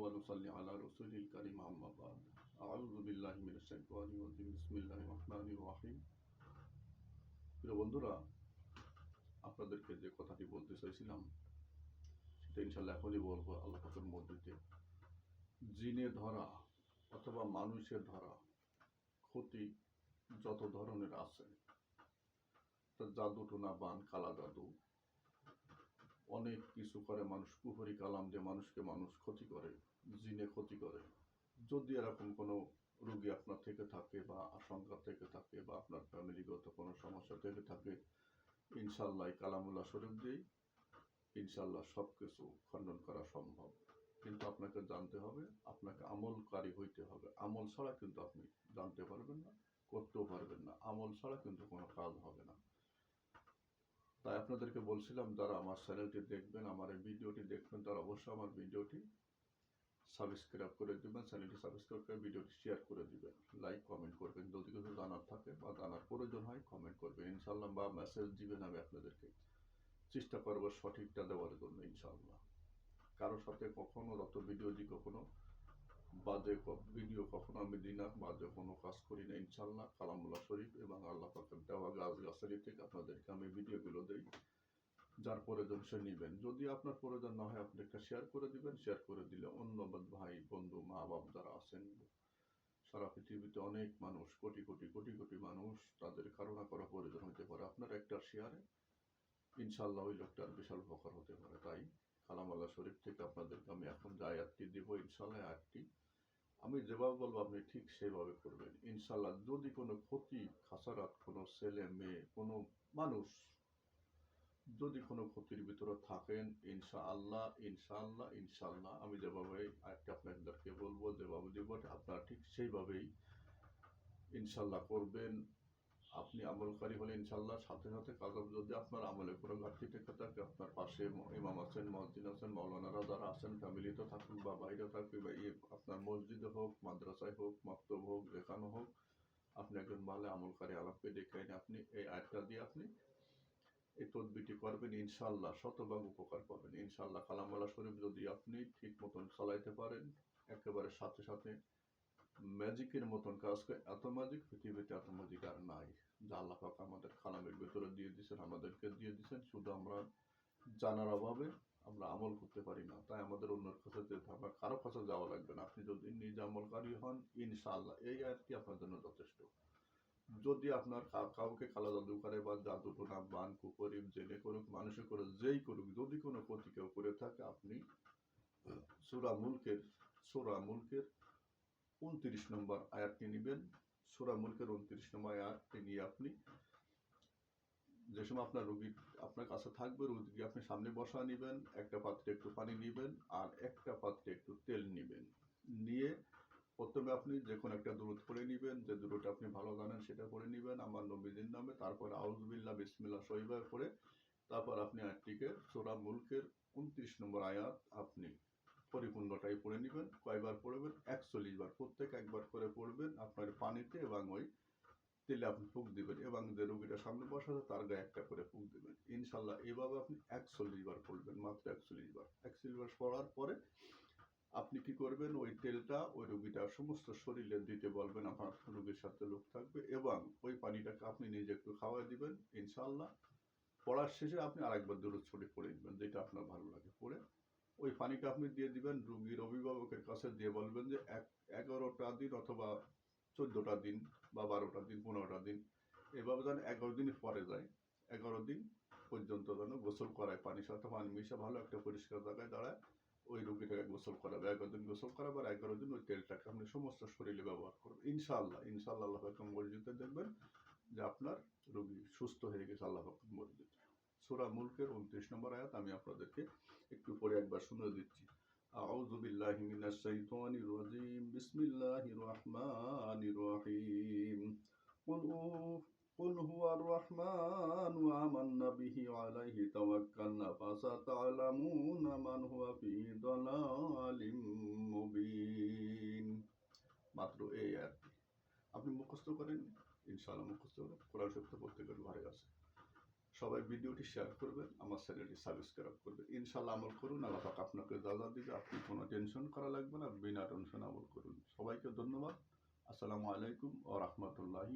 ওয়া নুসাল্লি আলা রাসূলিল কারীম, আম্মা বাদ। আউযু বিল্লাহি মিনাশ শাইতানির রাজিম বিসমিল্লাহির রহমানির প্রিয় বন্ধুরা, আপনাদেরকে যে কথাটি বলতে চাইছিলাম, সেটা ইনশাআল্লাহ এখনই বলব আল্লাহ পাকের মধ্যে জিনে ধরা অথবা মানুষের ধরা ক্ষতি যত ধরনের আছে জাদু টোনা বান, কালা জাদু। অনেক কিছু করে মানুষ কুহরি কালাম দিয়ে মানুষকে মানুষ ক্ষতি করে, জিনে ক্ষতি করে। যদি এরকম কোনো রোগী আপনার থেকে থাকে বা আশঙ্কা থেকে থাকে বা আপনার ফ্যামিলিগত কোনো সমস্যা থেকে থাকে, ইনশাল্লাহ এই কালামুল্লাহ শরীফ দিয়েই ইনশাল্লাহ সব কিছু খণ্ডন করা সম্ভব। কিন্তু আপনাকে জানতে হবে, আপনাকে আমলকারী হইতে হবে। আমল ছাড়া কিন্তু আপনি জানতে পারবেন না, করতেও পারবেন না। আমল ছাড়া কিন্তু কোনো কাজ হবে না। তাই আপনাদেরকে বলছিলাম, যারা আমার চ্যানেলটি দেখবেন, আমার এই ভিডিওটি দেখবেন, তারা অবশ্যই আমার ভিডিওটি সাবস্ক্রাইব করে দিবেন, চ্যানেলটি সাবস্ক্রাইব করে ভিডিওটি শেয়ার করে দিবেন। লাইক কমেন্ট করবেন। যদি কিছু জানার থাকে বা জানার প্রয়োজন হয় কমেন্ট করবেন। ইনশাল্লাহ বা মেসেজ দিবেন আমি আপনাদেরকে। চেষ্টা করব সঠিকটা দেওয়ার জন্য ইনশাল্লাহ কারোর সাথে কখনো যত ভিডিও দিই কখনো বাজে ভিডিও কখনো আমি দিই না, বাজে কোনো কাজ করি না ইনশাল্লাহ কালামুল্লাহ শরীফ এবং আল্লাহ পাকের দেওয়া গাছ গাছালি থেকে আপনাদেরকে আমি ভিডিওগুলো দিই। যার প্রয়োজন সে নেবেন। যদি আপনার প্রয়োজন না হয় আপনি একটা শেয়ার করে দিবেন। শেয়ার করে দিলে অন্য ভাই, বন্ধু মা বাপ যারা আছেন, সারা পৃথিবীতে অনেক মানুষ, কোটি কোটি কোটি কোটি মানুষ তাদের কারও না করা প্রয়োজন হতে পারে। আপনার একটা শেয়ারে ইনশাল্লাহ ওই লোকটার বিশাল উপকার হতে পারে। তাই কালাম আল্লাহ শরীফ থেকে আপনাদেরকে আমি এখন যে আয়াতটি দিব ইনশাল্লাহ আয়াতটি আমি যেভাবে বলব আপনি ঠিক সেভাবে করবেন। ইনশাল্লাহ যদি কোনো ক্ষতি, খাসারাত, কোনো ছেলে, মেয়ে, কোনো মানুষ যদি কোনো ক্ষতির ভিতরে থাকেন ইনশা আল্লাহ ইনশাআল্লাহ ইনশাআল্লাহ আমি যেভাবে আরেকটা আপনাদেরকে বলব, যেভাবে দিব, আপনারা ঠিক সেইভাবেই ইনশাল্লাহ করবেন। আপনি আমলকারী হলে ইনশাল্লাহ সাথে সাথে হবে। যদি আপনার আমলে কোনো ঘাটতি থেকে থাকে, আপনার পাশে ইমাম আছেন, মসজিদ আছেন মৌলানারা যারা আছেন ফ্যামিলিতে থাকুক বা বাইরে থাকুক বা ইয়ে আপনার মসজিদে হোক, মাদ্রাসায় হোক, মক্তব হোক, যেখানে হোক, আপনি একজন ভালো আমলকারী আলাপকে ডেকে এনে আপনি এই আয়টা দিয়ে আপনি এই তদবিটি করবেন ইনশাল্লাহ শতভাগ উপকার পাবেন ইনশাল্লাহ কালামালা শরীফ যদি আপনি ঠিক মতন চালাইতে পারেন, একেবারে সাথে সাথে ম্যাজিকের মতন কাজ করে, এত ম্যাজিক পৃথিবীতে এত ম্যাজিক আর নাই। যা আল্লাহ পাক আমাদের কালামের ভেতরে দিয়ে দিয়েছেন, আমাদেরকে দিয়ে দিয়েছেন। শুধু আমরা জানার অভাবে আমরা আমল করতে পারি না, তাই আমাদের অন্যের কাছে যেতে হবে। কারও কাছে যাওয়া লাগবে না। আপনি যদি নিজ আমলকারী হন, ইনশাআল্লাহ, এই আয়াতটি আপনার জন্য যথেষ্ট। যদি আপনার কাউকে কালা জাদু করে বা জাদু টোনা বান কুকরিম জেনে করুক, মানুষে করে যেই করুক, যদি কোনো ক্ষতি কেউ করে থাকে, আপনি সুরা মুলকের সুরা মুলকের উনত্রিশ নম্বর আয়াতটি নেবেন। সুরা মুলকের উনত্রিশ নম্বর আয়াতটি নিয়ে আপনি যে সময় আপনার রুগী আপনার কাছে থাকবে রুগী আপনি সামনে বসা নেবেন, একটা পাত্রে একটু পানি নেবেন আর একটা পাত্রে একটু তেল নেবেন। নিয়ে প্রথমে আপনি যে কোনো একটা দূরত পড়ে নেবেন, যে দূরটা আপনি ভালো জানেন সেটা পড়ে নেবেন, আমার নবীজির নামে, তারপর আউজবিল্লা বিসমিল্লা শহীবার করে তারপর আপনি আয়াতটিকে সোরা মুলকের উনত্রিশ নম্বর আয়াত আপনি পরিপূর্ণটাই পড়ে নেবেন, কয়বার পড়বেন? একচল্লিশ বার, প্রত্যেক একবার করে পড়বেন আপনার পানিতে এবং ওই তেলে আপনি ফুক দিবেন এবং যে রোগীটা সামনে বসা আছে তার গায়ে একটা করে ফুক দিবেন। ইনশাল্লাহ এভাবে আপনি একচল্লিশ বার পড়বেন, মাত্র একচল্লিশ বার। একচল্লিশ বার পড়ার পরে আপনি কি করবেন? ওই তেলটা ওই রোগীটার সমস্ত শরীরে দিতে বলবেন, আপনার রুগীর সাথে লোক থাকবে এবং ওই পানিটাকে আপনি নিজে একটু খাওয়াই দিবেন, ইনশাল্লাহ। পড়ার শেষে আপনি আরেকবার দূরত ছড়ে পড়ে দিবেন যেটা আপনার ভালো লাগে, পড়ে ওই পানিটা আপনি দিয়ে দিবেন, রুগীর অভিভাবকের কাছে দিয়ে বলবেন যে এক, এগারোটা দিন অথবা চোদ্দোটা দিন বা বারোটা দিন, পনেরোটা দিন, এভাবে যেন এগারো দিন পরে যায়। এগারো দিন পর্যন্ত যেন গোসল করায় পানির সাথে পানি মিশে ভালো একটা পরিষ্কার জায়গায় দাঁড়ায়, ওই রুগীটাকে গোসল করাবে। এগারো দিন গোসল করাবে আর এগারো দিন ওই তেলটাকে আপনি সমস্ত শরীরে ব্যবহার করবেন। ইনশাআল্লাহ ইনশাআল্লাহ আল্লাহ পাক মসজিদে দেখবেন যে আপনার রুগী সুস্থ হয়ে গেছে, আল্লাহ পাক মসজিদ সুরা মুলকের উনত্রিশ নম্বর আয়াত আমি আপনাদেরকে একটু পরে একবার শুনে দিচ্ছি أعوذ بالله من الشيطان الرجيم بسم الله الرحمن الرحيم قل أوف قل هو الرحمن وآمنا به عليه توكلنا فستعلمون من هو في ضلال مبين মাত্র এই আর আপনি মুখস্থ করেন ইনশাআল্লাহ মুখস্থ করেন কোরআন শব্দ প্রত্যেকের ঘরে আছে সবাই ভিডিওটি শেয়ার করবেন, আমার চ্যানেলটি সাবস্ক্রাইব করবেন। ইনশাল্লাহ আমল করুন, আল্লাহ পাক আপনাকে দাদা দিবে, আপনি কোনো টেনশন করা লাগবে না, বিনা টেনশন আমল করুন। সবাইকে ধন্যবাদ, আসসালামু আলাইকুম ও রহমতুল্লাহি